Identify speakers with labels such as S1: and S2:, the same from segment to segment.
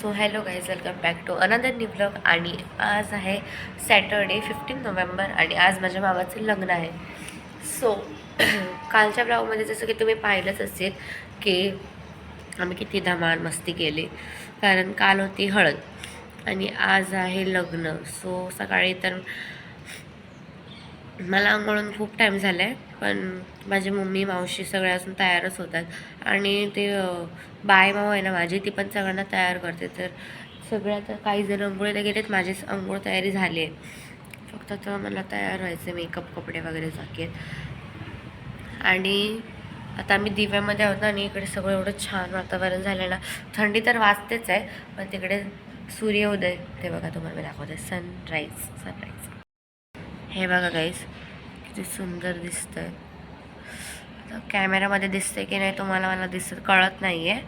S1: So hello guys welcome back to another new blog आणि आज आहे सॅटर्डे फिफ्टीन नोव्हेंबर आणि आज माझ्या मामाचं लग्न आहे. सो कालच्या ब्लॉगमध्ये जसं की तुम्ही पाहिलंच असेल की आम्ही किती धमाल मस्ती केली. कारण काल होती हळद आणि आज आहे लग्न. सो सकाळी तर मला आंघोळून खूप टाईम झाला आहे पण माझी मम्मी मावशी सगळे अजून तयारच होतात. आणि ते बाय माव आहे ना माझी ती पण सगळ्यांना तयार करते. तर सगळ्या तर काही जण अंघोळीला गेलेत माझी अंघोळ तयारी झाली आहे. फक्त तर मला तयार व्हायचं मेकअप कपडे वगैरे जाकेत आणि आता आम्ही दिव्यामध्ये आहोत ना आणि इकडे सगळं एवढं छान वातावरण झालं ना. थंडी तर वाजतेच आहे पण तिकडे सूर्योदय ते बघा तुम्हाला मी दाखवते. सनराईज सनराईज हे बघा गाईज किती सुंदर दिसतंय. आता कॅमेरामध्ये दिसतंय की नाही तुम्हाला मला दिसत कळत नाही आहे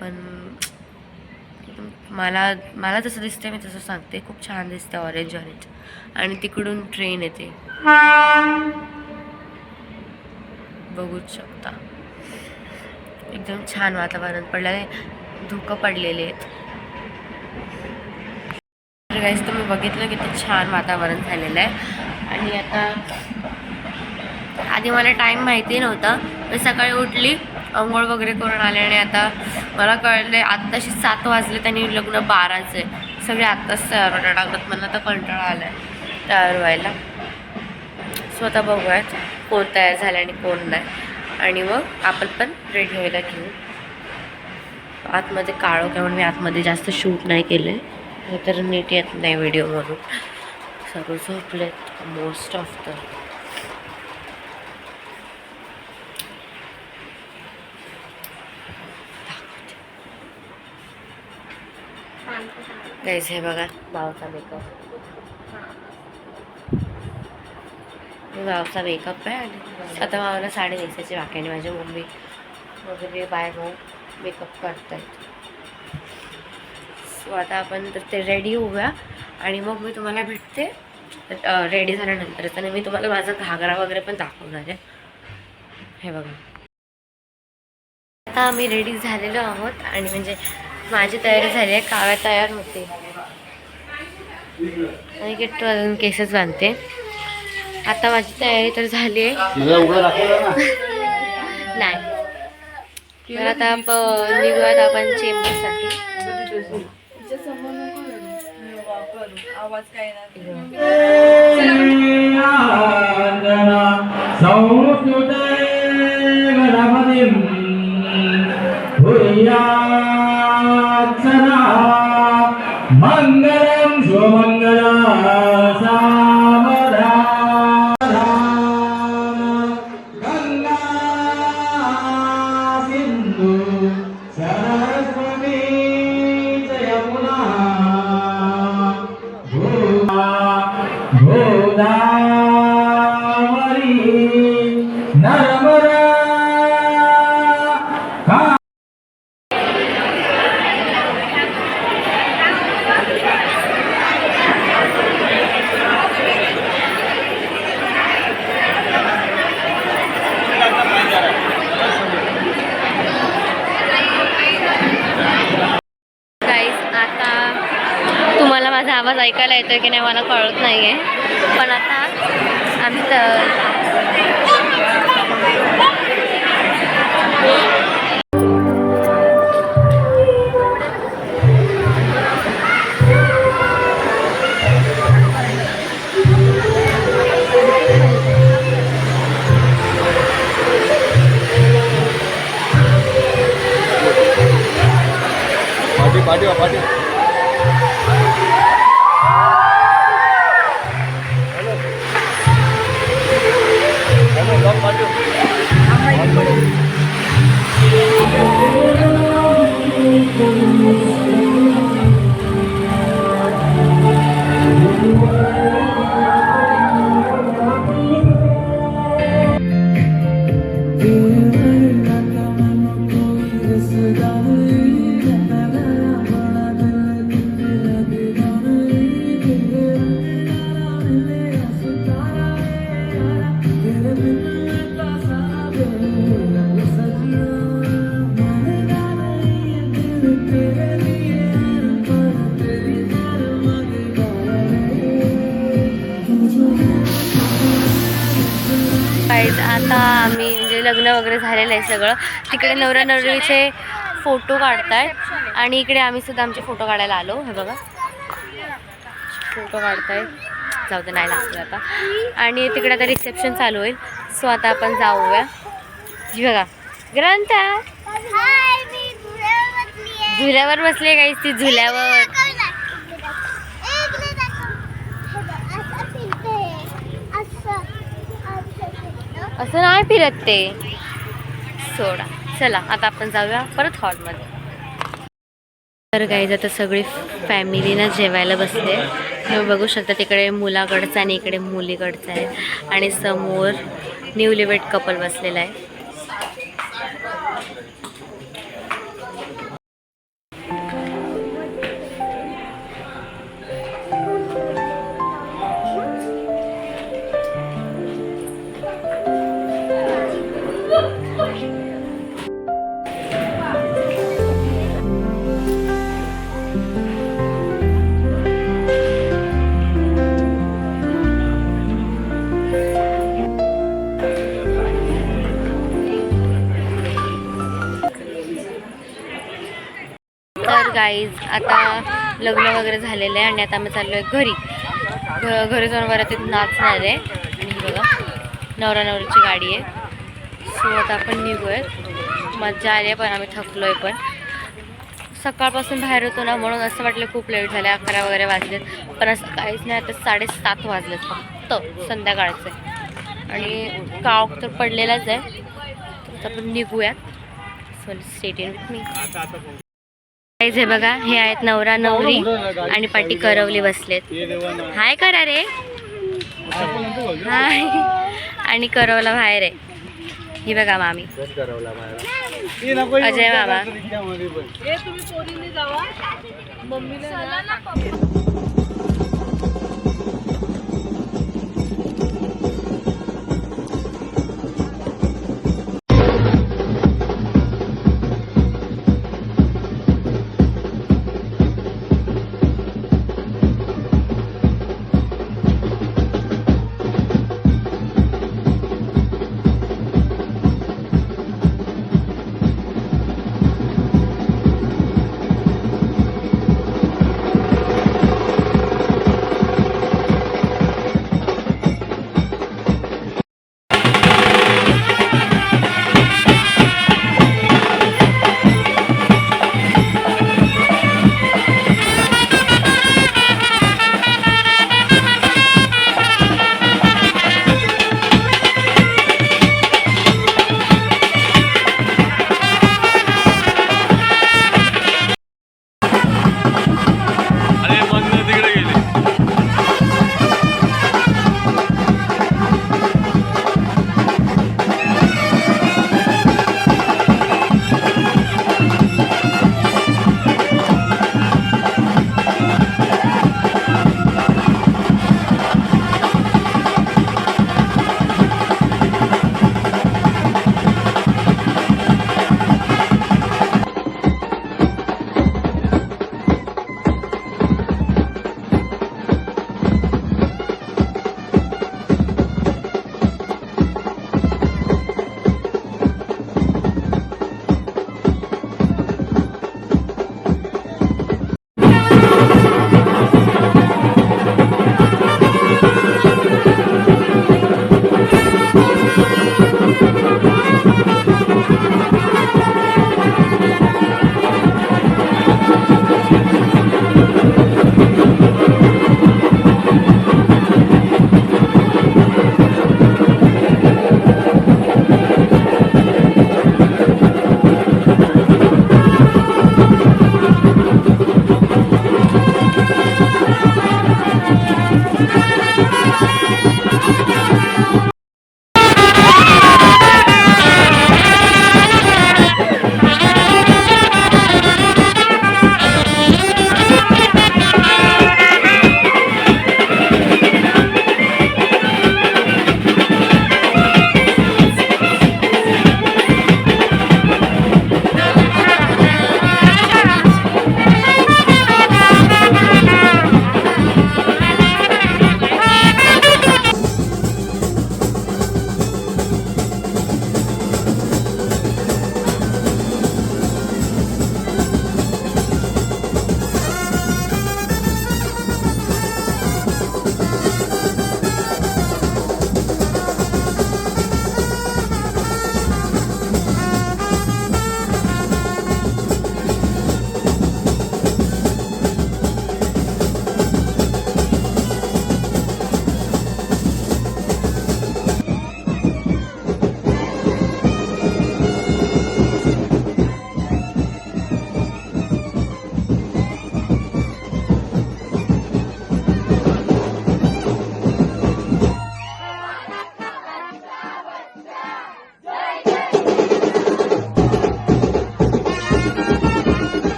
S1: पण मला मला जसं दिसतंय मी तसं सांगते. खूप छान दिसते ऑरेंज ऑरेंज आणि तिकडून ट्रेन येते. बघूच शकता. एकदम छान वातावरण पडलं आहे. धुकं पडलेले आहेत. तुम्ही बघितलं किती छान वातावरण झालेलं आहे. आणि आता आधी मला टाईम माहिती नव्हता. मी सकाळी उठली आंघोळ वगैरे करून आले आणि आता मला कळले आत्ताशी सात वाजले त्यांनी लग्न बाराचे. सगळे आत्ताच तयार होणार. टाकत मला आता कंटाळा आला आहे तयार व्हायला. स्वतः बघूयात कोण तयार झालं आणि कोण नाही. आणि मग आपण पण रेडी व्हायला घेऊ. आतमध्ये काळो काय म्हणून मी आतमध्ये जास्त शूट नाही केले तर नीट येत नाही व्हिडिओ म्हणून सर्व झोपलेत मोस्ट ऑफ द गाईज हे बघा भावचा मेकअप भावचा मेकअप आहे आणि आता भावाला साडे नेसायची बाकी आणि माझी मम्मी वगैरे बाय हो, भाऊ मेकअप करतायत. सो आता आपण तर ते रेडी होऊया आणि मग मी तुम्हाला भेटते. रेडी झाल्यानंतरच. आणि मी तुम्हाला माझा घागरा वगैरे पण दाखवणार आहे. हे बघा. आता आम्ही रेडी झालेलो आहोत आणि म्हणजे माझी तयारी झाली आहे काव्या तयार होते. आणि किट्टू अजून केसच बांधते. आता माझी तयारी तर झाली आहे. नाही. तर आता आपण निघूयात आपण चेंबरसाठी.
S2: आवाज काय ना
S3: मङ्गलं शुभमङ्गल
S1: ऐकायला येतोय की नाही मला कळत नाही आहे पण आता आम्ही तर
S3: पाठी पाठी.
S1: लग्न वगैरे झालेलं आहे सगळं. तिकडे नवरा नवरीचे फोटो काढतायत आणि इकडे आम्ही सुद्धा आमचे फोटो काढायला आलो. हे बघा. फोटो काढतायत जाऊ दे नाही लागलं आता. आणि तिकडे आता रिसेप्शन चालू होईल. सो आता आपण जाऊया. जी बघा. ग्रंथ. झुल्यावर बसले काहीच ती झुल्यावर असं नाही फिरत ते. सोडा. चला आता आपण जाऊया परत हॉलमध्ये. तर काही आता सगळी फॅमिलीनं जेवायला बसले. तुम्ही बघू शकता तिकडे मुलाकडचं आणि इकडे मुलीकडचं आहे. आणि समोर न्यूलीवेट कपल बसलेला आहे. गाईज आता लग्न वगैरे झालेलं आहे आणि आता आम्ही चाललो आहे घरी. घ घरी जाऊन वरातीत नाचणार आहे. आणि बघा नवरा नवरीची गाडी आहे. सो आता आपण निघूयात. मजा आली आहे पण आम्ही थकलो आहे पण. सकाळपासून बाहेर होतो ना म्हणून असं वाटलं खूप लेट झालं अकरा वगैरे वाजलेत. पण असं काहीच नाही आता साडेसात वाजलेत फक्त संध्याकाळचे. आणि काव तर पडलेलाच आहे. तर आपण निघूयात. सो स्टेट इन विथ मी हे बघा हे आहेत नवरा नवरी आणि पाठी करवली बसलेत. हाय करा रे. हाय. आणि करवला बाहेर आहे. ही बघा मामी. अजय मामा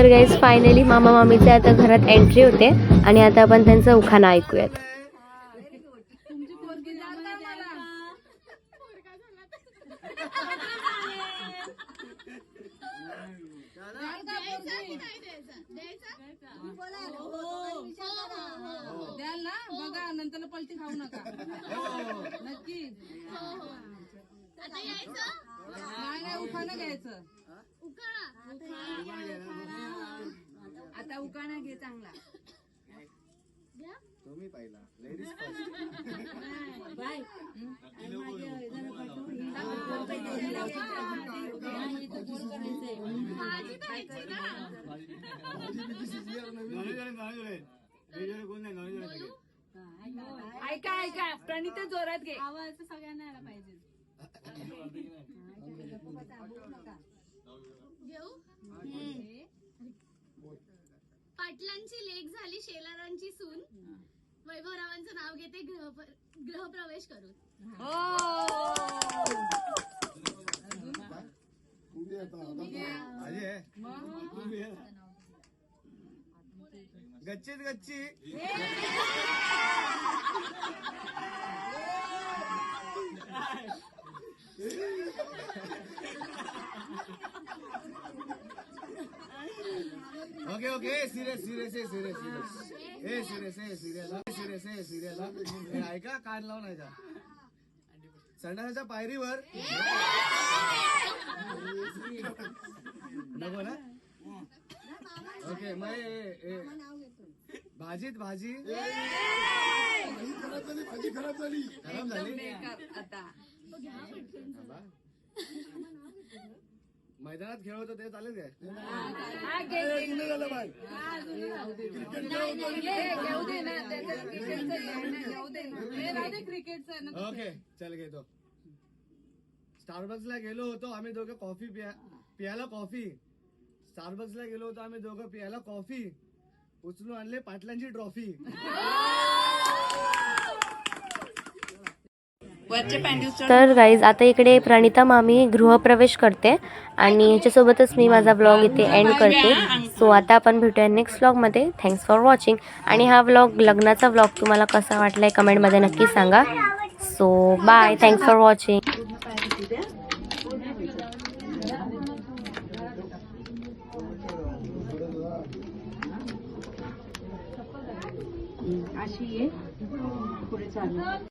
S1: तर गाईज फायनली मामा मामीचे आता घरात एंट्री होते. आणि आता आपण त्यांचा उखाणा ऐकूयात
S2: द्याल ना बघा नंतर पलटी खाऊ नका नक्की नाही नाही उखाणं घ्यायचं उखाणा घे चांगला. ऐका ऐका. प्रणित जोरात घे. आवाज सगळ्यांना यायला पाहिजे.
S4: पाटलांची लेख झाली शेलारांची सून. वैभवरावांचं नाव घेते ग्रह ग्रहप्रवेश करून.
S5: गच्चीत गच्ची. ओके ओके सिरियस सिरियस आहे सिरियस सिरियस ए सिरियस आहे सिरियस सिरियस आहे सिरियस ऐका कान लावून ऐका. संडासाच्या पायरीवर. नको ना? ओके मग ए- ए- भाजीत भाजी. भाजी खराब झाली खराब झाली.
S2: आता.
S5: मैदानात खेळ होतं ते चालेल काय
S2: ना
S5: ओके चल घेतो. स्टारबक्सला गेलो होतो आम्ही दोघं कॉफी पिया पियाला कॉफी स्टारबक्सला गेलो होतो आम्ही दोघं पियाला कॉफी उचलून आणले पाटलांची ट्रॉफी
S1: तर गाईज आता इकडे प्रणिता मामी गृहप्रवेश करते आणि याच्यासोबतच मी माझा ब्लॉग इथे एंड करते. सो आता आपण भेटूया नेक्स्ट ब्लॉगमध्ये थँक्स फॉर वॉचिंग आणि हा ब्लॉग लग्नाचा ब्लॉग तुम्हाला कसा वाटला आहे कमेंटमध्ये नक्की सांगा. So bye thanks for watching
S2: अशी आहे पुढे चालू.